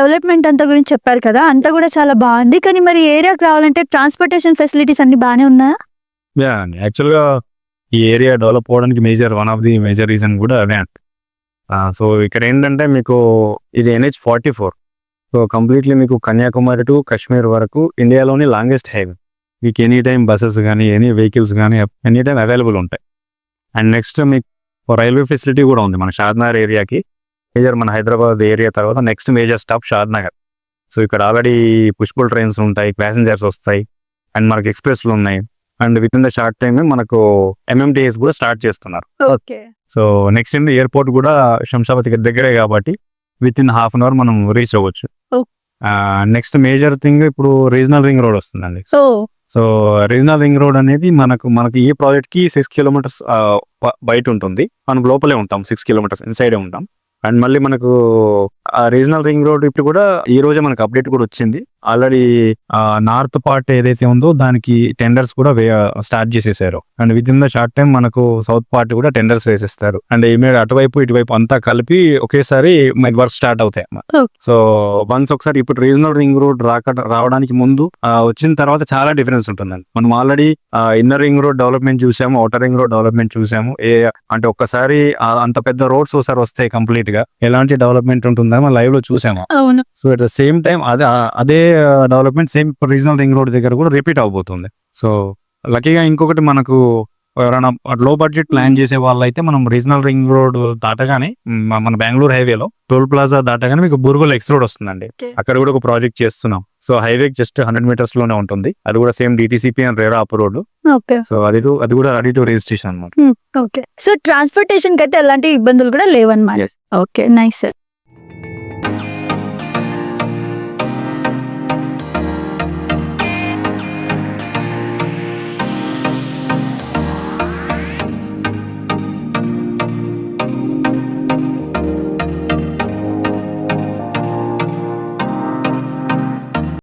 Development అంతా గురించి చెప్పారు కదా అంతా కూడా చాలా బాగుంది. కానీ మరి ఏరియాకి రావాలంటే ట్రాన్స్పోర్టేషన్ ఫెసిలిటీస్ అన్ని బాగానే ఉన్నాయా యా యాక్చువల్గా ఈ ఏరియా డెవలప్ అవ్వడానికి major one of the major reason కూడా అదే అంట. సో ఇక్కడ ఏంటంటే మీకు ఇది NH forty four. So completely మీకు కన్యాకుమారి టు కాశ్మీర్ వరకు ఇండియాలోని లాంగెస్ట్ హైవే. మీకు ఎనీ టైం బస్సెస్ కానీ ఎనీ వెహికల్స్ కానీ ఎనీ టైం అవైలబుల్ ఉంటాయి. అండ్ నెక్స్ట్ మీకు రైల్వే ఫెసిలిటీ కూడా ఉంది మన షాద్నగర్ ఏరియాకి. మేజర్ మన హైదరాబాద్ ఏరియా తర్వాత next major stop Shadnagar so ఇక్కడ ఆల్రెడీ పుష్పుల్ ట్రైన్స్ ఉంటాయి ప్యాసింజర్స్ వస్తాయి అండ్ మనకి ఎక్స్ప్రెస్లు ఉన్నాయి. And within the short time మనకు ఎంఎంటీఎస్ కూడా స్టార్ట్ చేస్తున్నారు. సో నెక్స్ట్ ఏంటి ఎయిర్పోర్ట్ కూడా శంషాబాద్ దగ్గరే కాబట్టి within half an hour మనం రీచ్ అవ్వచ్చు. నెక్స్ట్ మేజర్ థింగ్ ఇప్పుడు రీజనల్ రింగ్ రోడ్ వస్తుందండి. So? So regional ring road అనేది మనకు మనకి ఈ ప్రాజెక్ట్కి సిక్స్ కిలోమీటర్స్ బయట ఉంటుంది. మనం లోపలే ఉంటాం సిక్స్ కిలోమీటర్స్ ఇన్సైడే ఉంటాం. అండ్ మళ్ళీ మనకు ఆ రీజనల్ రింగ్ రోడ్ ఇప్పుడు కూడా ఈ రోజే మనకు అప్డేట్ కూడా వచ్చింది. ఆల్రెడీ నార్త్ పార్ట్ ఏదైతే ఉందో దానికి టెండర్స్ కూడా స్టార్ట్ చేసేసారు. And within the short time మనకు సౌత్ పార్ట్ కూడా టెండర్స్ వేసేస్తారు. అండ్ ఇమీడియట్ అటువైపు ఇటువైపు అంతా కలిపి ఒకేసారి వర్క్ స్టార్ట్ అవుతాయి. సో వన్స్ ఒకసారి ఇప్పుడు రీజనల్ రింగ్ రోడ్ రాక రావడానికి ముందు వచ్చిన తర్వాత చాలా డిఫరెన్స్ ఉంటుందండి. మనం already inner ring road development చూసాము అవుటర్ రింగ్ రోడ్ డెవలప్మెంట్ చూసాము. ఏ అంటే ఒక్కసారి అంత పెద్ద రోడ్స్ ఒకసారి వస్తాయి కంప్లీట్గా. ఎలాంటి డెవలప్మెంట్ ఉంటుందని మనం లైవ్లో చూసాము. So at the same time అదే అదే development same regional ring road దగ్గర కూడా రిపీట్ అవబోతుంది. సో లక్కీగా ఇంకొకటి మనకు ఎవరైనా లో బడ్జెట్ ప్లాన్ చేసే వాళ్ళైతే మనం రీజనల్ రింగ్ రోడ్ దాటగానే మన బెంగళూరు హైవేలో టోల్ ప్లాజా దాటగానే మీకు బుర్గోల్ ఎక్స్ రోడ్ వస్తుందండి. అక్కడ కూడా ఒక ప్రాజెక్ట్ చేస్తున్నాం. సో హైవే జస్ట్ హండ్రెడ్ మీటర్స్లోనే ఉంటుంది. అది కూడా same DTCP and RERA approved so అది అది కూడా రెడీ టు రిజిస్ట్రేషన్ అనమాట ఓకే సో ట్రాన్స్పోర్టేషన్కి అయితే ఎలాంటి ఇబ్బందులు కూడా లేవన్నమాట. Okay nice sir